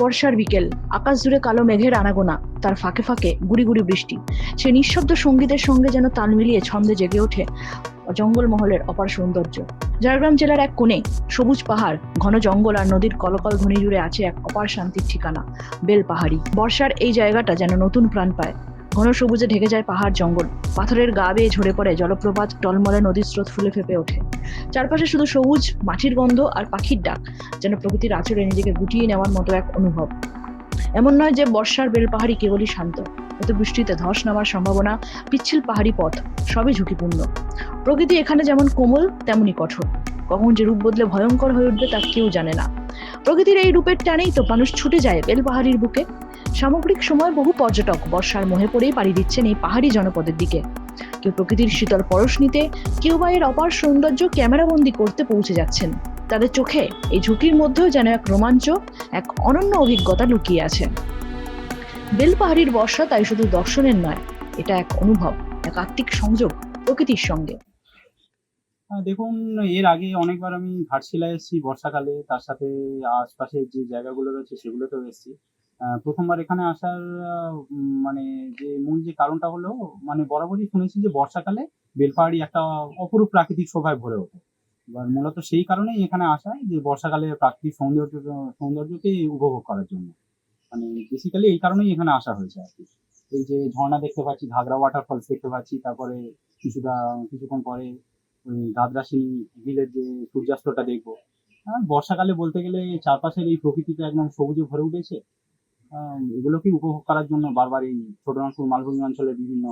বর্ষার বিকেল, আকাশ জুড়ে কালো মেঘের আনাগোনা, তার ফাঁকে ফাঁকে গুড়ি গুড়ি বৃষ্টি। সে নিঃশব্দ সঙ্গীতের সঙ্গে যেন তাল মিলিয়ে ছন্দে জেগে ওঠে জঙ্গলমহলের অপার সৌন্দর্য। ঝাড়গ্রাম জেলার এক কোণে সবুজ পাহাড়, ঘন জঙ্গল আর নদীর কলকল ধ্বনি জুড়ে আছে এক অপার শান্তির ঠিকানা, বেল পাহাড়ি। বর্ষার এই জায়গাটা যেন নতুন প্রাণ পায়। ঘন সবুজে ঢেকে যায় পাহাড় জঙ্গল। পাথরের গা বেয়ে ঝরে পড়ে জলপ্রপাত টলমলে নদীর স্রোত ফুলে ফেপে ওঠে। চারপাশে শুধু সবুজ, মাটির গন্ধ আর পাখির ডাক, যেন প্রকৃতির আচরে নিজেকে গুটিয়ে নেওয়ার মতো এক অনুভব। এমন নয় যে বর্ষার বেলপাহাড়ি কেবলই শান্ত। এত বৃষ্টিতে ধস নামার সম্ভাবনা, পিচ্ছিল পাহাড়ি পথ, সবই ঝুঁকিপূর্ণ। প্রকৃতি এখানে যেমন কোমল তেমনি কঠোর। কখন যে রূপ বদলে ভয়ঙ্কর হয়ে উঠবে তা কেউ জানে না। প্রকৃতির এই রূপের টানেই তো মানুষ ছুটে যায় বেলপাহাড়ির বুকে। সামগ্রিক সময় বহু পর্যটক বর্ষার মোহে পড়েই পাড়ি দিচ্ছেন এই পাহাড়ি জনপদের দিকে। কেউ প্রকৃতির শীতল পরশ নিতে, কেউ বা এর অপার সৌন্দর্য ক্যামেরাবন্দি করতে পৌঁছে যাচ্ছেন। তাদের চোখে এই ঝুঁকির মধ্যেও যেন এক রোমাঞ্চ, এক অনন্য অভিজ্ঞতা লুকিয়ে আছে। বেলপাহাড়ির বর্ষা তাই শুধু দর্শনের নয়, এটা এক অনুভব, এক আত্মিক সংযোগ প্রকৃতির সঙ্গে। দেখুন, এর আগে অনেকবার আমি ঘাটশিলায় এসেছি, বর্ষাকালে, তার সাথে আশপাশের যে জায়গাগুলো রয়েছে সেগুলোতেও এসেছি। প্রথমবার এখানে আসার মানে যে মূল যে কারণটা হলো মানে বরাবরই শুনেছি যে বর্ষাকালে বেলপাহাড়ি একটা অপরূপ প্রাকৃতিক শোভায় ভরে ওঠে। এবার মূলত সেই কারণেই এখানে আসা যে বর্ষাকালে প্রাকৃতিক সৌন্দর্য, সৌন্দর্যকে উপভোগ করার জন্য। মানে বেসিক্যালি এই কারণেই এখানে আসা হয়েছে আর কি। এই যে ঝর্ণা দেখতে পাচ্ছি, ঘাগরা ওয়াটারফলস দেখতে পাচ্ছি, তারপরে কিছুটা, কিছুক্ষণ পরে ওই দাদরাসি বিলের যে সূর্যাস্তটা দেখব। বর্ষাকালে বলতে গেলে চারপাশের এই প্রকৃতিটা একদম সবুজে ভরে উঠেছে। আহ, এগুলোকে উপভোগ করার জন্য বারবার এই ছোটনাগপুর মালভূমি অঞ্চলের বিভিন্ন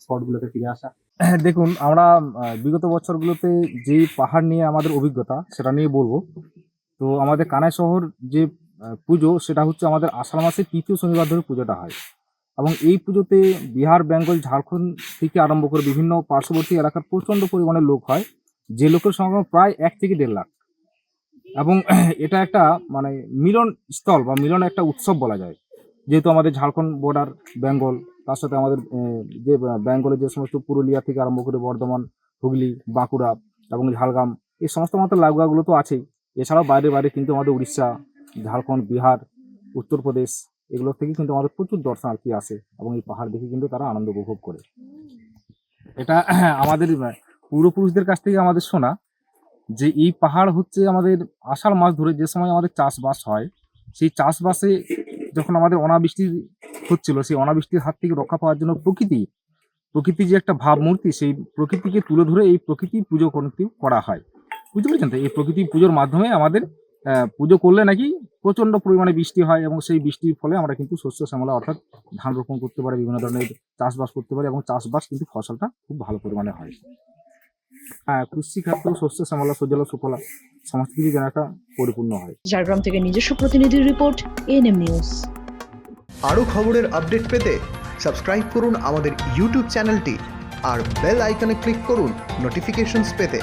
স্পটগুলোতে ফিরে আসা। হ্যাঁ, দেখুন আমরা বিগত বছরগুলোতে যে পাহাড় নিয়ে আমাদের অভিজ্ঞতা সেটা নিয়ে বলব। তো আমাদের কানাই শহর যে পুজো সেটা হচ্ছে আমাদের আষাঢ় মাসের তৃতীয় শনিবার ধরে পুজোটা হয়। এবং এই পুজোতে বিহার বেঙ্গল ঝাড়খণ্ড থেকে আরম্ভ করে বিভিন্ন পার্শ্ববর্তী এলাকার প্রচণ্ড পরিমাণে লোক হয়। যে লোকের সংখ্যা প্রায় এক থেকে দেড় লাখ। এবং এটা একটা মানে মিলন স্থল বা মিলন একটা উৎসব বলা যায়। যেহেতু আমাদের ঝাড়খণ্ড বর্ডার বেঙ্গল তার সাথে আমাদের যে বেঙ্গলের যে সমস্ত পুরুলিয়া থেকে আরম্ভ করে বর্ধমান, হুগলি, বাঁকুড়া এবং ঝাড়গ্রাম, এই সমস্ত আমাদের লাগোয়াগুলো তো আছেই। এছাড়াও বাইরে বাইরে কিন্তু আমাদের উড়িষ্যা, ঝাড়খণ্ড, বিহার, উত্তরপ্রদেশ এগুলোর থেকে কিন্তু আমাদের প্রচুর দর্শনার্থী আসে এবং এই পাহাড় দেখে কিন্তু তারা আনন্দ উপভোগ করে। এটা আমাদের পূর্বপুরুষদের কাছ থেকে আমাদের শোনা। যে এই পাহাড় হচ্ছে আমাদের আষাঢ় মাস ধরে যে সময় আমাদের চাষবাস হয়, সেই চাষবাসে যখন আমাদের অনাবৃষ্টি হচ্ছিল, সেই অনাবৃষ্টির হাত থেকে রক্ষা পাওয়ার জন্য প্রকৃতি প্রকৃতি যে একটা ভাবমূর্তি, সেই প্রকৃতিকে তুলে ধরে এই প্রকৃতি পুজো করা হয়। বুঝতে পেরেছেন তো? এই প্রকৃতি পুজোর মাধ্যমে আমাদের পুজো করলে নাকি প্রচণ্ড পরিমাণে বৃষ্টি হয় এবং সেই বৃষ্টির ফলে আমরা কিন্তু শস্য, শ্যামলা অর্থাৎ ধান রোপণ করতে পারি, বিভিন্ন ধরনের চাষবাস করতে পারি এবং চাষবাস কিন্তু ফসলটা খুব ভালো পরিমাণে হয়। হ্যাঁ কৃষি খাদ্য শস্য শ্যামলা সজলা সুফলা সমস্ত কিছু যেন একটা পরিপূর্ণ হয়। ঝাড়গ্রাম থেকে নিজস্ব প্রতিনিধির রিপোর্ট এএনএম নিউজ আরও খবরের আপডেট পেতে সাবস্ক্রাইব করুন আমাদের ইউটিউব চ্যানেলটি আর বেল আইকনে ক্লিক করুন নোটিফিকেশনস পেতে।